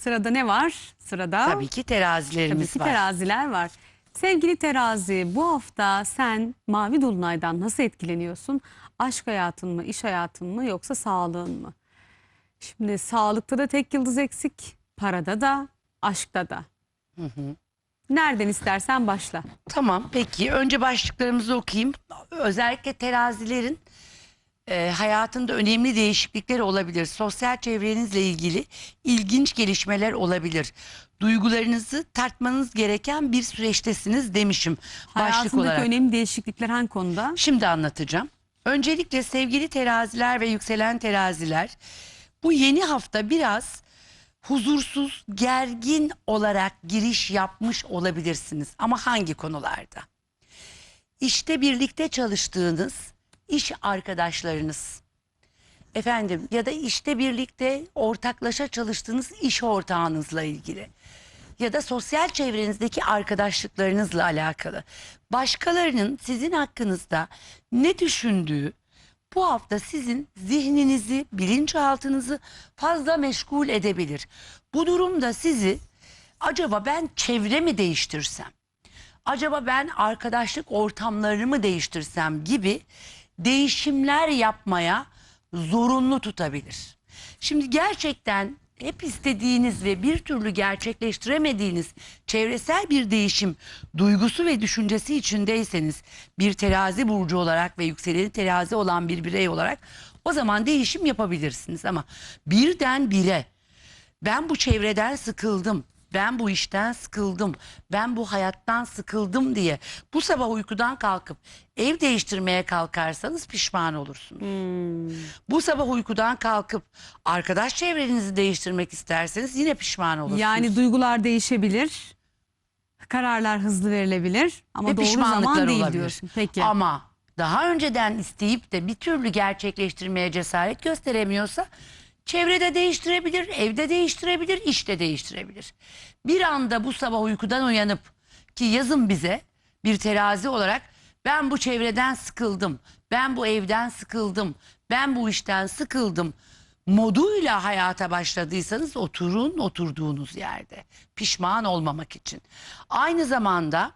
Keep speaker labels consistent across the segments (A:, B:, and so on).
A: Sırada ne var? Sırada
B: Tabii ki
A: tabii
B: terazilerimiz
A: ki
B: var.
A: teraziler var. Sevgili terazi bu hafta sen mavi dolunaydan nasıl etkileniyorsun? Aşk hayatın mı, iş hayatın mı yoksa sağlığın mı? Şimdi sağlıkta da tek yıldız eksik, parada da, aşkta da. Nereden istersen başla.
B: Tamam peki önce başlıklarımızı okuyayım. Özellikle terazilerin e, hayatında önemli değişiklikler olabilir. Sosyal çevrenizle ilgili ilginç gelişmeler olabilir. Duygularınızı tartmanız gereken bir süreçtesiniz demişim başlık
A: Hayatındaki
B: olarak.
A: önemli değişiklikler hangi konuda?
B: Şimdi anlatacağım. Öncelikle sevgili teraziler ve yükselen teraziler bu yeni hafta biraz huzursuz, gergin olarak giriş yapmış olabilirsiniz. Ama hangi konularda? İşte birlikte çalıştığınız iş arkadaşlarınız. Efendim ya da işte birlikte ortaklaşa çalıştığınız iş ortağınızla ilgili ya da sosyal çevrenizdeki arkadaşlıklarınızla alakalı. Başkalarının sizin hakkınızda ne düşündüğü bu hafta sizin zihninizi, bilinçaltınızı fazla meşgul edebilir. Bu durumda sizi acaba ben çevre mi değiştirsem? Acaba ben arkadaşlık ortamlarımı değiştirsem gibi değişimler yapmaya zorunlu tutabilir. Şimdi gerçekten hep istediğiniz ve bir türlü gerçekleştiremediğiniz çevresel bir değişim duygusu ve düşüncesi içindeyseniz bir terazi burcu olarak ve yükseleni terazi olan bir birey olarak o zaman değişim yapabilirsiniz ama birden bire ben bu çevreden sıkıldım. Ben bu işten sıkıldım. Ben bu hayattan sıkıldım diye bu sabah uykudan kalkıp ev değiştirmeye kalkarsanız pişman olursunuz. Bu sabah uykudan kalkıp arkadaş çevrenizi değiştirmek isterseniz yine pişman olursunuz.
A: Yani duygular değişebilir. Kararlar hızlı verilebilir ama
B: Ve
A: doğru
B: pişmanlıklar
A: zaman değil
B: olabilir.
A: diyorsun. Peki.
B: Ama daha önceden isteyip de bir türlü gerçekleştirmeye cesaret gösteremiyorsa çevrede değiştirebilir, evde değiştirebilir, işte değiştirebilir. Bir anda bu sabah uykudan uyanıp ki yazın bize bir terazi olarak ben bu çevreden sıkıldım, ben bu evden sıkıldım, ben bu işten sıkıldım moduyla hayata başladıysanız oturun oturduğunuz yerde pişman olmamak için. Aynı zamanda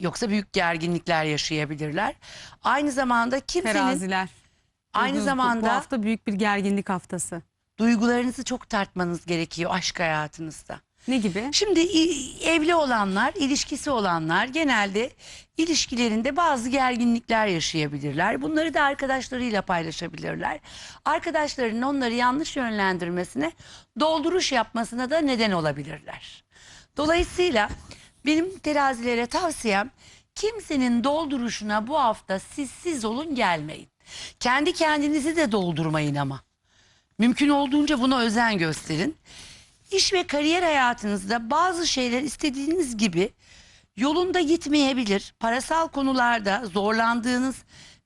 B: Yoksa büyük gerginlikler yaşayabilirler. Aynı zamanda kimsenin
A: Teraziler.
B: Aynı
A: Bu- bu-
B: zamanda
A: hafta büyük bir gerginlik haftası.
B: duygularınızı çok tartmanız gerekiyor aşk hayatınızda.
A: Ne gibi?
B: Şimdi i- evli olanlar, ilişkisi olanlar genelde ilişkilerinde bazı gerginlikler yaşayabilirler. Bunları da arkadaşlarıyla paylaşabilirler. Arkadaşlarının onları yanlış yönlendirmesine, dolduruş yapmasına da neden olabilirler. Dolayısıyla benim terazilere tavsiyem kimsenin dolduruşuna bu hafta siz siz olun gelmeyin. Kendi kendinizi de doldurmayın ama. Mümkün olduğunca buna özen gösterin. İş ve kariyer hayatınızda bazı şeyler istediğiniz gibi yolunda gitmeyebilir. Parasal konularda zorlandığınız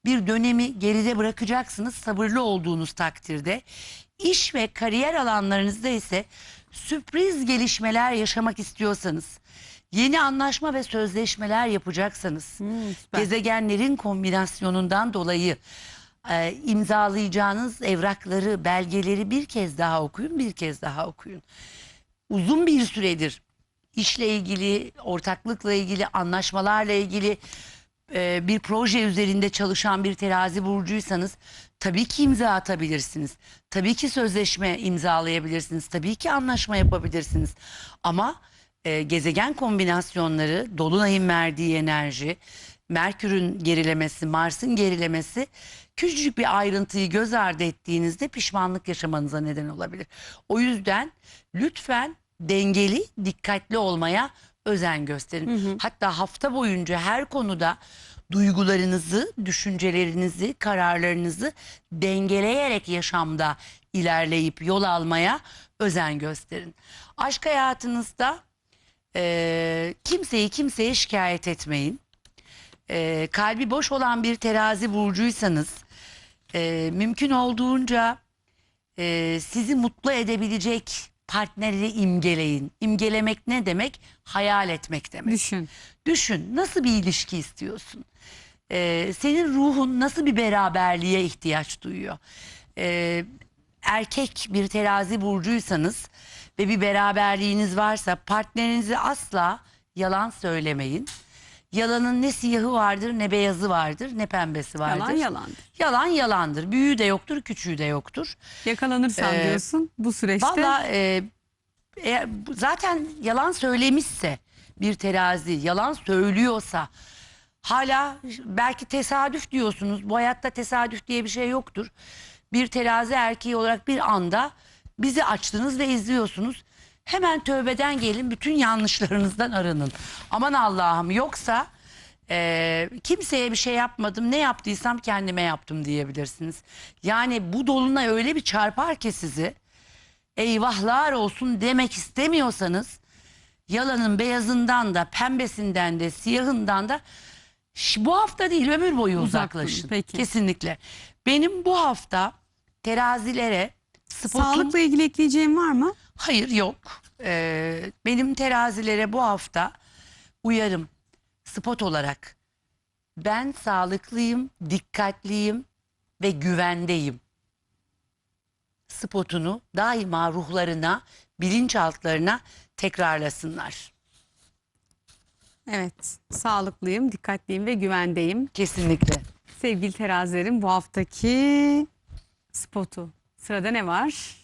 B: bir dönemi geride bırakacaksınız sabırlı olduğunuz takdirde. İş ve kariyer alanlarınızda ise sürpriz gelişmeler yaşamak istiyorsanız, yeni anlaşma ve sözleşmeler yapacaksanız,
A: Hmm, süper.
B: gezegenlerin kombinasyonundan dolayı e, imzalayacağınız evrakları, belgeleri bir kez daha okuyun, bir kez daha okuyun. Uzun bir süredir işle ilgili, ortaklıkla ilgili, anlaşmalarla ilgili e, bir proje üzerinde çalışan bir terazi burcuysanız tabii ki imza atabilirsiniz. Tabii ki sözleşme imzalayabilirsiniz. Tabii ki anlaşma yapabilirsiniz. Ama e, gezegen kombinasyonları, dolunayın verdiği enerji, Merkür'ün gerilemesi, Mars'ın gerilemesi küçücük bir ayrıntıyı göz ardı ettiğinizde pişmanlık yaşamanıza neden olabilir. O yüzden lütfen dengeli, dikkatli olmaya özen gösterin. Hatta hafta boyunca her konuda duygularınızı, düşüncelerinizi, kararlarınızı dengeleyerek yaşamda ilerleyip yol almaya özen gösterin. Aşk hayatınızda eee, kimseyi kimseye şikayet etmeyin. Eee, kalbi boş olan bir terazi burcuysanız eee, mümkün olduğunca eee, sizi mutlu edebilecek partneri imgeleyin. İmgelemek ne demek? Hayal etmek demek.
A: Düşün.
B: Düşün nasıl bir ilişki istiyorsun? Ee, senin ruhun nasıl bir beraberliğe ihtiyaç duyuyor? Ee, erkek bir terazi burcuysanız ve bir beraberliğiniz varsa partnerinizi asla yalan söylemeyin. Yalanın ne siyahı vardır ne beyazı vardır ne pembesi vardır.
A: Yalan yalandır.
B: Yalan yalandır. Büyüğü de yoktur, küçüğü de yoktur.
A: Yakalanırsam
B: Ee,
A: diyorsun bu süreçte.
B: Valla e, bu- zaten yalan söylemişse bir terazi, yalan söylüyorsa hala belki tesadüf diyorsunuz. Bu hayatta tesadüf diye bir şey yoktur. Bir terazi erkeği olarak bir anda bizi açtınız ve izliyorsunuz. Hemen tövbeden gelin bütün yanlışlarınızdan arının. Aman Allah'ım yoksa e, kimseye bir şey yapmadım ne yaptıysam kendime yaptım diyebilirsiniz. Yani bu dolunay öyle bir çarpar ki sizi eyvahlar olsun demek istemiyorsanız yalanın beyazından da pembesinden de siyahından da ş- bu hafta değil ömür boyu
A: Uzak
B: uzaklaşın.
A: durun, peki.
B: Kesinlikle. Benim bu hafta terazilere spotum...
A: Sağlıkla ilgili ekleyeceğin var mı?
B: Hayır yok. Ee, benim terazilere bu hafta uyarım spot olarak. Ben sağlıklıyım, dikkatliyim ve güvendeyim. Spotunu daima ruhlarına, bilinçaltlarına tekrarlasınlar.
A: Evet. Sağlıklıyım, dikkatliyim ve güvendeyim.
B: Kesinlikle.
A: Sevgili terazilerin bu haftaki spotu. Sırada ne var?